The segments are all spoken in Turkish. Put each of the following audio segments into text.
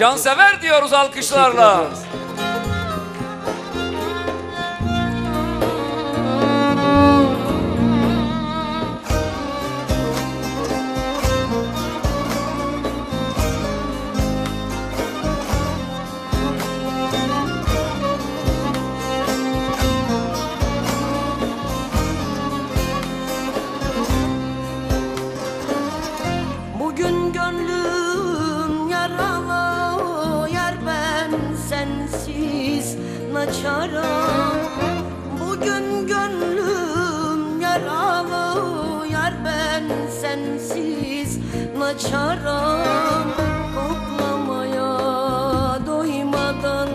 Cansever diyoruz alkışlarla. başara Bugün gönlüm yaralı Yar ben sensiz naçara. Koklamaya doymadan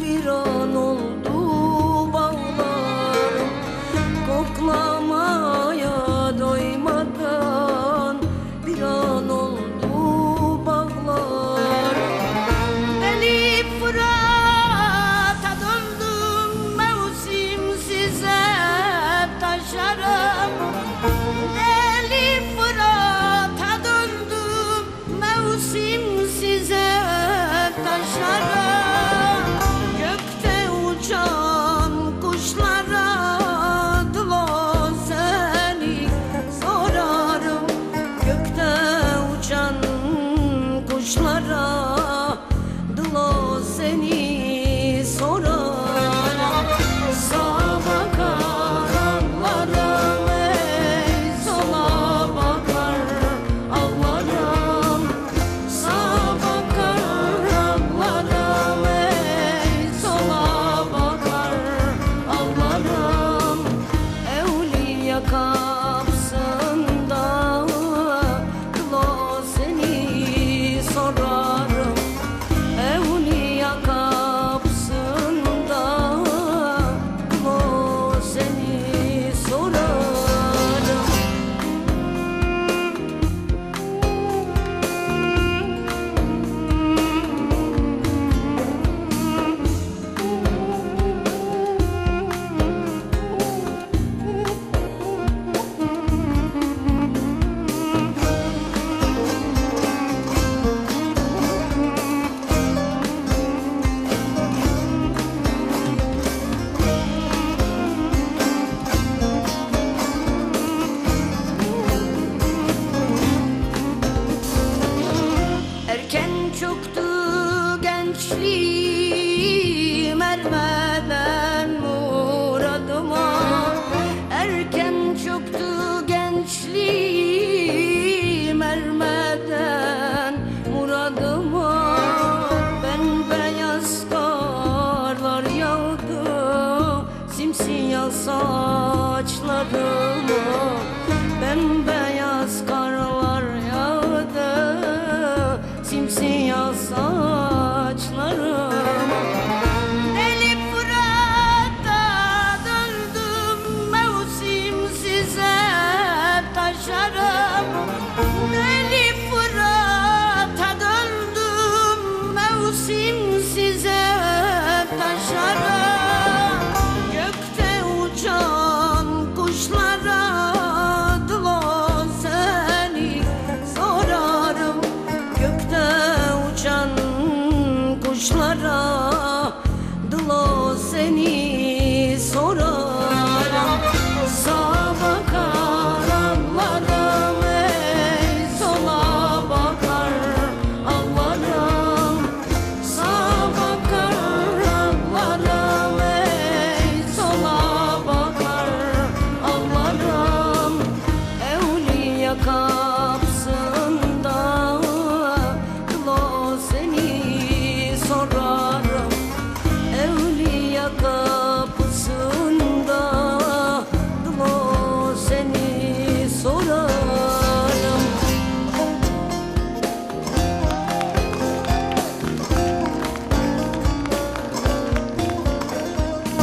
Viran oldu bağlarım Koklamaya تمشي مرمى circle